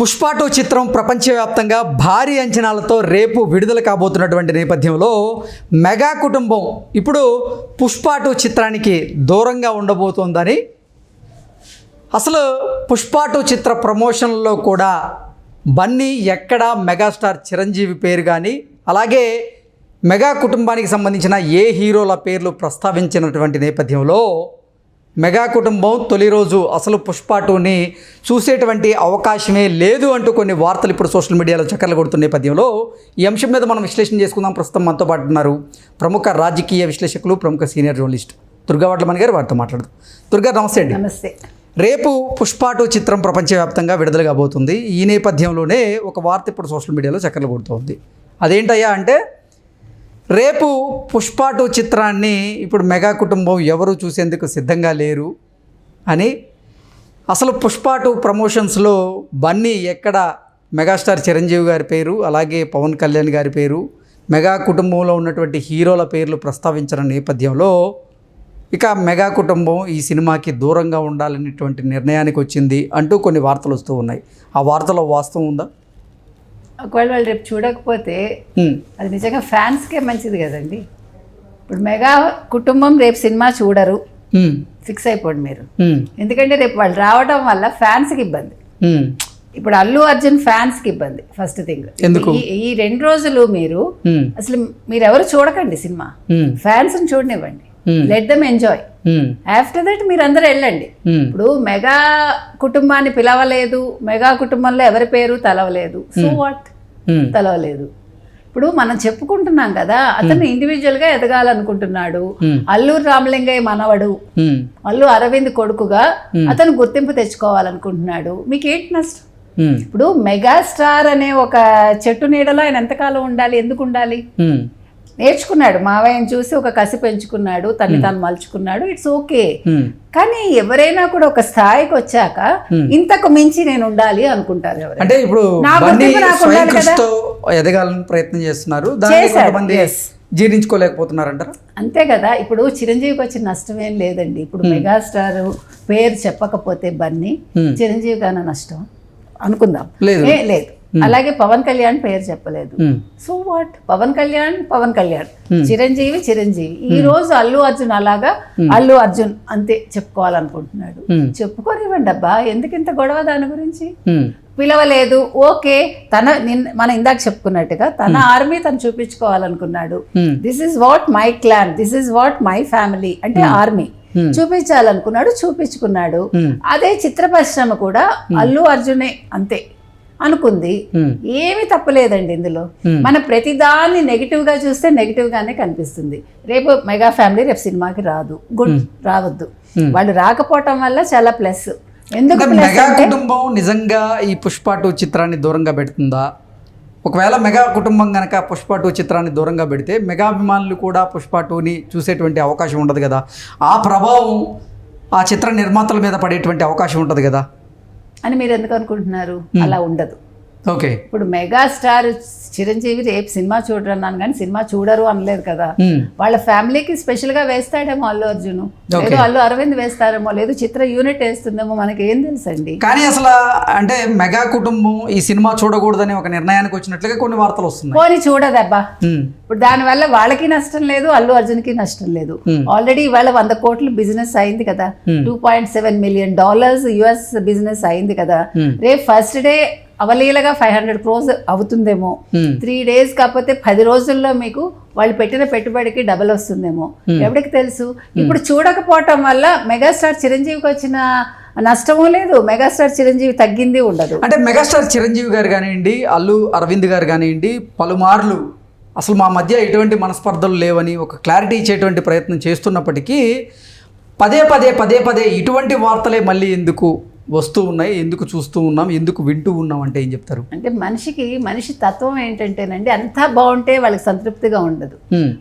Pushpa two చిత్రం ప్రపంచవ్యాప్తంగా భారీ అంచనాలతో రేపు విడుదల కాబోతున్నటువంటి నేపథ్యంలో మెగా కుటుంబం ఇప్పుడు పుష్ప టూ చిత్రానికి దూరంగా ఉండబోతోందని. అసలు పుష్ప టూ చిత్ర ప్రమోషన్లో కూడా బన్నీ ఎక్కడ మెగాస్టార్ చిరంజీవి పేరు కానీ అలాగే మెగా కుటుంబానికి సంబంధించిన ఏ హీరోల పేర్లు ప్రస్తావించినటువంటి నేపథ్యంలో మెగా కుటుంబం తొలి రోజు అసలు పుష్ప టూని చూసేటువంటి అవకాశమే లేదు అంటూ కొన్ని వార్తలు ఇప్పుడు సోషల్ మీడియాలో చక్కర్లు కొడుతున్న నేపథ్యంలో ఈ అంశం మీద మనం విశ్లేషణ చేసుకుందాం. ప్రస్తుతం మనతో పాటు ఉన్నారు ప్రముఖ రాజకీయ విశ్లేషకులు ప్రముఖ సీనియర్ జర్నలిస్ట్ దుర్గా వడ్లమణి గారు. వారితో మాట్లాడదాం. దుర్గా నమస్తే అండి. నమస్తే. రేపు పుష్ప టూ చిత్రం ప్రపంచవ్యాప్తంగా విడుదల కాబోతుంది. ఈ నేపథ్యంలోనే ఒక వార్త ఇప్పుడు సోషల్ మీడియాలో చక్కర్లు కొడుతోంది. అదేంటయ్యా అంటే రేపు పుష్ప టూ చిత్రాన్ని ఇప్పుడు మెగా కుటుంబం ఎవరు చూసేందుకు సిద్ధంగా లేరు అని అసలు పుష్ప టూ ప్రమోషన్స్లో బన్నీ ఎక్కడ మెగాస్టార్ చిరంజీవి గారి పేరు అలాగే పవన్ కళ్యాణ్ గారి పేరు మెగా కుటుంబంలో ఉన్నటువంటి హీరోల పేర్లు ప్రస్తావించిన నేపథ్యంలో ఇక మెగా కుటుంబం ఈ సినిమాకి దూరంగా ఉండాలనేటువంటి నిర్ణయానికి వచ్చింది అంటూ కొన్ని వార్తలు వస్తూ ఉన్నాయి. ఆ వార్తలో వాస్తవం ఉందా? ఒకవేళ వాళ్ళు రేపు చూడకపోతే. అది నిజంగా ఫ్యాన్స్కే మంచిది కదండి ఇప్పుడు మెగా కుటుంబం రేపు సినిమా చూడరు. ఫిక్స్ అయిపోండి మీరు. ఎందుకంటే రేపు వాళ్ళు రావడం వల్ల ఫ్యాన్స్కి ఇబ్బంది. ఇప్పుడు అల్లు అర్జున్ ఫ్యాన్స్కి ఇబ్బంది ఫస్ట్ థింగ్ ఎందుకు? ఈ రెండు రోజులు మీరు. అసలు మీరు ఎవరు చూడకండి సినిమా హ్మ్. ఫ్యాన్స్ని చూడనివ్వండి. Let them enjoy. After that మీరు అందరూ వెళ్ళండి. హ్మ్. ఇప్పుడు మెగా కుటుంబాన్ని పిలవలేదు మెగా కుటుంబంలో ఎవరి పేరు తలవలేదు. సో వాట్ హ్మ్. తలవలేదు. ఇప్పుడు మనం చెప్పుకుంటున్నాం కదా అతను ఇండివిజువల్గా ఎదగాలనుకుంటున్నాడు. Hmm. అల్లూరు రామలింగయ్య మనవడు. అల్లు అరవింద్ కొడుకుగా అతను గుర్తింపు తెచ్చుకోవాలనుకుంటున్నాడు. మీకు ఏంటి నష్టం. ఇప్పుడు మెగాస్టార్ అనే ఒక చెట్టు నీడలో ఆయన ఎంతకాలం ఉండాలి? ఎందుకు ఉండాలి. నేర్చుకున్నాడు. మావయ్యని చూసి ఒక కసి పెంచుకున్నాడు తన్ని తాను మలుచుకున్నాడు. It's okay. కానీ ఎవరైనా కూడా ఒక స్థాయికి వచ్చాక ఇంతకు మించి నేను ఉండాలి అనుకుంటారు అంటే ఇప్పుడు ఎదగాలని ప్రయత్నం చేస్తున్నారు. yes. జీర్ణించుకోలేకపోతున్నారంటారా? అంతే కదా. ఇప్పుడు చిరంజీవికి వచ్చిన నష్టం ఏం లేదండి. ఇప్పుడు మెగాస్టార్ పేరు చెప్పకపోతే బన్నీ. చిరంజీవి గాన నష్టం అనుకుందాం. లేదు. లేదు. అలాగే పవన్ కళ్యాణ్ పేరు చెప్పలేదు. So what Pawan Kalyan Pawan Kalyan. Chiranjeevi Chiranjeevi. ఈ రోజు అల్లు అర్జున్ అలాగా అల్లు అర్జున్ అంతే చెప్పుకోవాలనుకుంటున్నాడు. Hmm. చెప్పుకోనివ్వండి అబ్బా ఎందుకు ఇంత గొడవ దాని గురించి. పిలవలేదు. ఓకే తన నిన్న మనం ఇందాక చెప్పుకున్నట్టుగా తన ఆర్మీ తను చూపించుకోవాలనుకున్నాడు. Hmm. This is what my clan this is what my family అంటే ఆర్మీ. Hmm. చూపించాలనుకున్నాడు చూపించుకున్నాడు. Hmm. అదే చిత్ర పరిశ్రమ కూడా అల్లు అర్జునే అంతే. అనుకుంది. ఏమీ తప్పలేదండి ఇందులో. మన ప్రతిదాన్ని నెగిటివ్గా చూస్తే నెగిటివ్ గానే కనిపిస్తుంది. రేపు మెగా ఫ్యామిలీ రేపు సినిమాకి రాదు. గుడ్ రావద్దు. వాళ్ళు రాకపోవటం వల్ల చాలా ప్లస్. ఎందుకు మెగా కుటుంబం నిజంగా ఈ పుష్ప టూ చిత్రాన్ని దూరంగా పెడుతుందా? ఒకవేళ మెగా కుటుంబం కనుక పుష్ప టూ చిత్రాన్ని దూరంగా పెడితే మెగా అభిమానులు కూడా పుష్ప టూని చూసేటువంటి అవకాశం ఉండదు కదా? ఆ ప్రభావం ఆ చిత్ర నిర్మాతల మీద పడేటువంటి అవకాశం ఉంటుంది కదా? అని మీరు ఎందుకు అనుకుంటున్నారు? అలా ఉండదు. ఓకే. ఇప్పుడు మెగాస్టార్ చిరంజీవి రేపు సినిమా చూడరు అన్నాను కానీ సినిమా చూడరు అనలేదు కదా. వాళ్ళ ఫ్యామిలీకి స్పెషల్గా వేస్తాడేమో అల్లు అర్జున్. లేదు అల్లు అరవింద్ వేస్తారేమో లేదు చిత్ర యూనిట్ వేస్తుందేమో మనకి ఏం తెలుసండి? కానీ అసలు అంటే మెగా కుటుంబం ఈ సినిమా చూడకూడదని ఒక నిర్ణయానికి వచ్చినట్లుగా కొన్ని వార్తలు వస్తున్నాయి. పోనీ చూడదబ్బా. ఇప్పుడు దానివల్ల వాళ్ళకి నష్టం లేదు అల్లు అర్జున్కి నష్టం లేదు. ఆల్రెడీ ఇవాళ వంద కోట్ల బిజినెస్ అయింది కదా. Two point seven million dollars US business అయింది కదా. రేపు ఫస్ట్ డే అవలీలగా ఫైవ్ హండ్రెడ్ క్రోస్ అవుతుందేమో. Hmm. త్రీ డేస్ కాకపోతే పది రోజుల్లో మీకు వాళ్ళు పెట్టిన పెట్టుబడికి డబల్ వస్తుందేమో. ఎవరికి తెలుసు? ఇప్పుడు చూడకపోవటం వల్ల మెగాస్టార్ చిరంజీవికి వచ్చిన నష్టము లేదు. మెగాస్టార్ చిరంజీవి తగ్గింది ఉండదు. అంటే మెగాస్టార్ చిరంజీవి గారు కానివ్వండి అల్లు అరవింద్ గారు కానివ్వండి పలుమార్లు అసలు మా మధ్య ఎటువంటి మనస్పర్ధలు లేవని ఒక క్లారిటీ ఇచ్చేటువంటి ప్రయత్నం చేస్తున్నప్పటికీ పదే పదే పదే పదే ఇటువంటి వార్తలే మళ్ళీ ఎందుకు వస్తూ ఉన్నాయి ఎందుకు చూస్తూ ఉన్నాం ఎందుకు వింటూ ఉన్నాం అంటే ఏం చెప్తారు? అంటే మనిషికి మనిషి తత్వం ఏంటంటేనండి అంతా బాగుంటే వాళ్ళకి సంతృప్తిగా ఉండదు.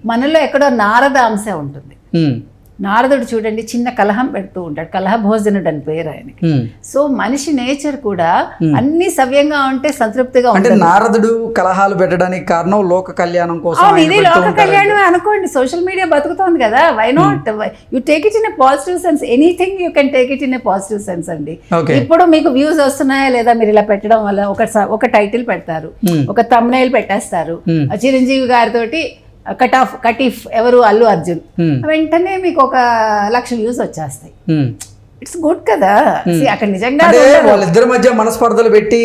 మనలో ఎక్కడో నారద అంశ ఉంటుంది. నారదుడు చూడండి చిన్న కలహం పెడుతూ ఉంటాడు. కలహ భోజనుడు అని పేరు ఆయనకి. సో మనిషి నేచర్ కూడా అన్ని సవ్యంగా ఉంటే సంతృప్తిగా అంటే నారదుడు కలహాలు పెట్టడానికి కారణం లోక కళ్యాణం కోసం ఇది లోక. కళ్యాణం అనుకోండి సోషల్ మీడియా బతుకుతోంది కదా why not you take it in a positive sense anything you can take it in a positive sense అండి. ఇప్పుడు మీకు వ్యూస్ వస్తున్నాయా లేదా మీరు ఇలా పెట్టడం వల్ల ఒక ఒక టైటిల్ పెడతారు. ఒక తమ్నైల్ పెట్టేస్తారు. చిరంజీవి గారితోటి కట్ ఆఫ్ కటీఫ్ ఎవరు అల్లు అర్జున్ Hmm. వెంటనే మీకు ఒక లక్ష వ్యూస్ వచ్చేస్తాయి. ఇట్స్ గుడ్ కదా. See, అక్కడ నిజంగా. వాళ్ళిద్దరి మధ్య మనస్పర్ధలు పెట్టి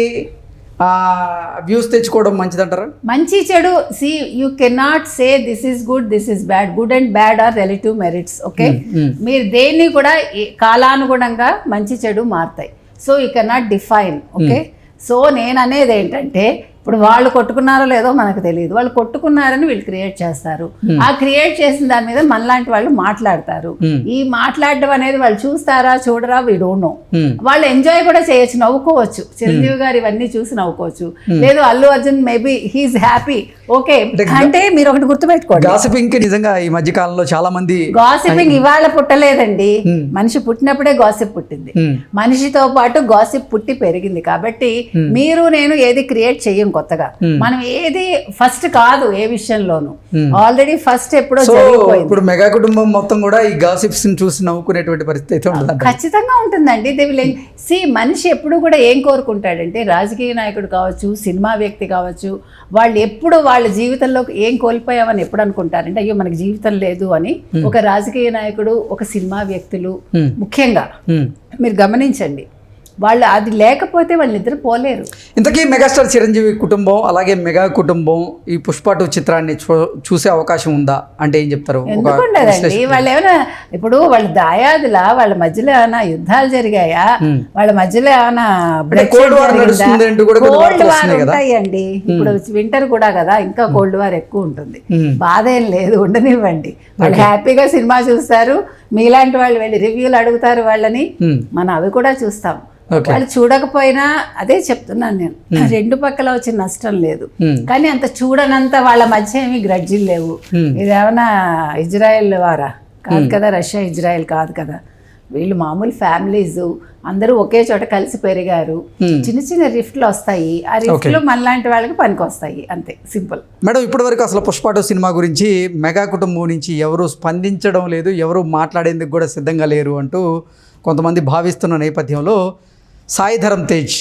వ్యూస్ తెచ్చుకోవడం మంచిదంటారా? మంచి చెడు. See you cannot say this is good this is bad good and bad are relative merits okay మీరు దేన్ని కూడా కాలానుగుణంగా మంచి చెడు మారుతాయి. So you cannot define okay so నేను అనేది ఏంటంటే ఇప్పుడు వాళ్ళు కొట్టుకున్నారో లేదో మనకు తెలియదు. వాళ్ళు కొట్టుకున్నారని వీళ్ళు క్రియేట్ చేస్తారు. ఆ క్రియేట్ చేసిన దాని మీద మనలాంటి వాళ్ళు మాట్లాడతారు. ఈ మాట్లాడడం అనేది వాళ్ళు చూస్తారా చూడరా వీ డోంట్ నో Hmm. వాళ్ళు ఎంజాయ్ కూడా చేయొచ్చు నవ్వుకోవచ్చు. చిరంజీవి గారు ఇవన్నీ చూసి నవ్వుకోవచ్చు. లేదు Allu Arjun maybe he is happy okay. అంటే మీరు ఒకటి గుర్తుపెట్టుకోండి. గాసిపింగ్కి నిజంగా ఈ మధ్య కాలంలో చాలా మంది గాసిపింగ్ ఇవాళ పుట్టలేదండి. మనిషి పుట్టినప్పుడే గాసిప్ పుట్టింది. మనిషితో పాటు గాసిప్ పుట్టి పెరిగింది కాబట్టి మీరు నేను ఏది క్రియేట్ చెయ్యం కొత్తగా. మనం ఏది ఫస్ట్ కాదు ఏ విషయంలోనూ. ఆల్రెడీ ఫస్ట్ ఎప్పుడో ఇప్పుడు మెగా కుటుంబం మొత్తం కూడా ఈ గాసిప్స్ని చూసి నవ్వుకునేటువంటి పరిస్థితి ఖచ్చితంగా ఉంటుందండి. దే సి మనిషి ఎప్పుడు కూడా ఏం కోరుకుంటాడంటే రాజకీయ నాయకుడు కావచ్చు సినిమా వ్యక్తి కావచ్చు వాళ్ళు ఎప్పుడు వాళ్ళ జీవితంలో ఏం కోల్పోయామని ఎప్పుడు అనుకుంటారంటే అయ్యో మనకి జీవితం లేదు అని ఒక రాజకీయ నాయకుడు ఒక సినిమా వ్యక్తులు. ముఖ్యంగా. మీరు గమనించండి వాళ్ళు అది లేకపోతే వాళ్ళు నిద్ర పోలేరు. ఇంతకీ మెగాస్టార్ చిరంజీవి కుటుంబం అలాగే మెగా కుటుంబం ఈ పుష్ప టూ చిత్రాన్ని చూసే అవకాశం ఉందా? అంటే ఏం చెప్తారు? ఉండదండి వాళ్ళు ఏమైనా ఇప్పుడు వాళ్ళ దాయాదులా వాళ్ళ మధ్యలో ఏమైనా యుద్ధాలు జరిగాయా? వాళ్ళ మధ్యలో ఏమైనా కోల్డ్ వార్. ఉంటాయండి. ఇప్పుడు వింటర్ కూడా కదా ఇంకా కోల్డ్ వార్ ఎక్కువ ఉంటుంది. బాధ ఏం లేదు ఉండనివ్వండి. వాళ్ళు హ్యాపీగా సినిమా చూస్తారు మీలాంటి వాళ్ళు వెళ్ళి రివ్యూలు అడుగుతారు వాళ్ళని. మనం అవి కూడా చూస్తాం. వాళ్ళు చూడకపోయినా అదే చెప్తున్నాను నేను. రెండు పక్కల వచ్చిన నష్టం లేదు. కానీ అంత చూడనంత వాళ్ళ మధ్య ఏమి గ్రడ్జిలు లేవు. ఇదేమన్నా ఇజ్రాయెల్ వారా? కాదు కదా రష్యా ఇజ్రాయెల్ కాదు కదా. వీళ్ళు మామూలు ఫ్యామిలీస్ అందరూ ఒకే చోట కలిసి పెరిగారు. చిన్న చిన్న రిఫ్ట్లు వస్తాయి. ఆ రిఫ్ట్లు మనలాంటి వాళ్ళకి పనికి వస్తాయి అంతే సింపుల్. మేడం ఇప్పటివరకు అసలు పుష్ప టూ సినిమా గురించి మెగా కుటుంబం నుంచి ఎవరు స్పందించడం లేదు ఎవరు మాట్లాడేందుకు కూడా సిద్ధంగా లేరు అంటూ కొంతమంది భావిస్తున్న నేపథ్యంలో సాయిధరం తేజ్.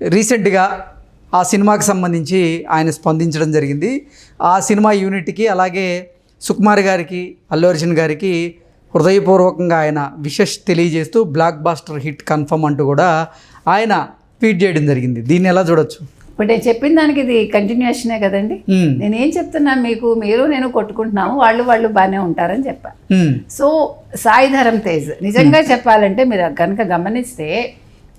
రీసెంట్గా ఆ సినిమాకి సంబంధించి ఆయన స్పందించడం జరిగింది. ఆ సినిమా యూనిట్కి అలాగే సుకుమార్ గారికి అల్లు అర్జున్ గారికి హృదయపూర్వకంగా ఆయన విషెస్ తెలియజేస్తూ బ్లాక్ బాస్టర్ హిట్ కన్ఫర్మ్ అంటూ కూడా ఆయన ట్వీట్ చేయడం జరిగింది. దీన్ని ఎలా చూడొచ్చు? ఇప్పుడు నేను చెప్పిన దానికి ఇది కంటిన్యూషనే కదండి మ్మ్. నేనేం చెప్తున్నా మీకు మీరు నేను కొట్టుకుంటున్నాము వాళ్ళు వాళ్ళు బాగానే ఉంటారని చెప్పా మ్మ్. సో సాయి ధరమ్ తేజ్ నిజంగా చెప్పాలంటే మీరు కనుక గమనిస్తే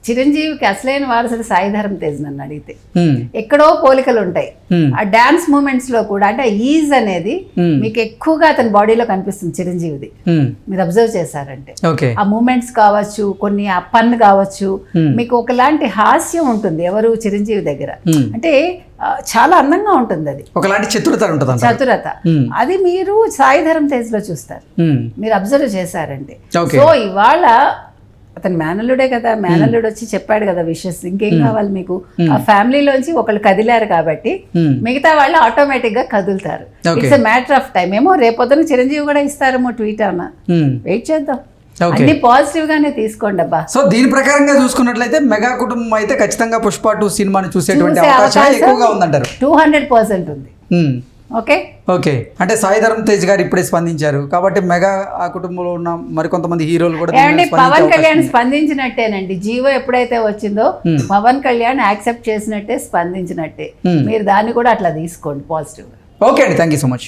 చిరంజీవికి అసలైన వారసుడు సాయి ధరమ్ తేజ్ నన్ను అడిగితే. ఎక్కడో పోలికలు ఉంటాయి. ఆ డాన్స్ మూమెంట్స్లో కూడా అంటే ఈజ్ అనేది. మీకు ఎక్కువగా అతని బాడీలో కనిపిస్తుంది చిరంజీవిది. మీరు అబ్జర్వ్ చేశారంటే ఆ మూమెంట్స్ కావచ్చు కొన్ని ఆ పన్ కావచ్చు. మీకు ఒకలాంటి హాస్యం ఉంటుంది ఎవరు చిరంజీవి దగ్గర. అంటే చాలా అందంగా ఉంటుంది అది ఒకలాంటి చతురత ఉంటుందంట చతురత. అది మీరు సాయి ధరమ్ తేజ్లో చూస్తారు. మీరు అబ్జర్వ్ చేశారంటే. సో ఇవాళ అతను మేనల్లుడే కదా మేనల్లుడు వచ్చి చెప్పాడు కదా విషెస్. ఇంకేం కావాలి మీకు? ఆ ఫ్యామిలీలోంచి ఒకళ్ళు కదిలారు కాబట్టి. మిగతా వాళ్ళు ఆటోమేటిక్గా కదులుతారు. ఇట్స్ మ్యాటర్ ఆఫ్ టైం ఏమో రేపొద్దున చిరంజీవి కూడా ఇస్తారేమో ట్వీట్ అన్న. వెయిట్ చేద్దాం. అన్ని పాజిటివ్ గానే తీసుకోండి అబ్బా. సో దీని ప్రకారంగా చూసుకున్నట్లయితే మెగా కుటుంబం అయితే ఖచ్చితంగా పుష్ప టూ సినిమాని చూసేటువంటి చూసే అవకాశం ఎక్కువగా ఉందంటారు. టూ హండ్రెడ్ పర్సెంట్ ఉంది. ఓకే? ఓకే. అంటే సాయి ధరమ్ తేజ్ గారు ఇప్పుడే స్పందించారు. కాబట్టి మెగా ఆ కుటుంబంలో ఉన్న మరికొంతమంది హీరోలు కూడా పవన్ కళ్యాణ్. స్పందించినట్టేనండి. జీవో ఎప్పుడైతే వచ్చిందో పవన్ కళ్యాణ్ యాక్సెప్ట్ చేసినట్టే స్పందించినట్టే. మీరు దాన్ని కూడా అట్లా తీసుకోండి పాజిటివ్ ఓకే అండి. Thank you so much.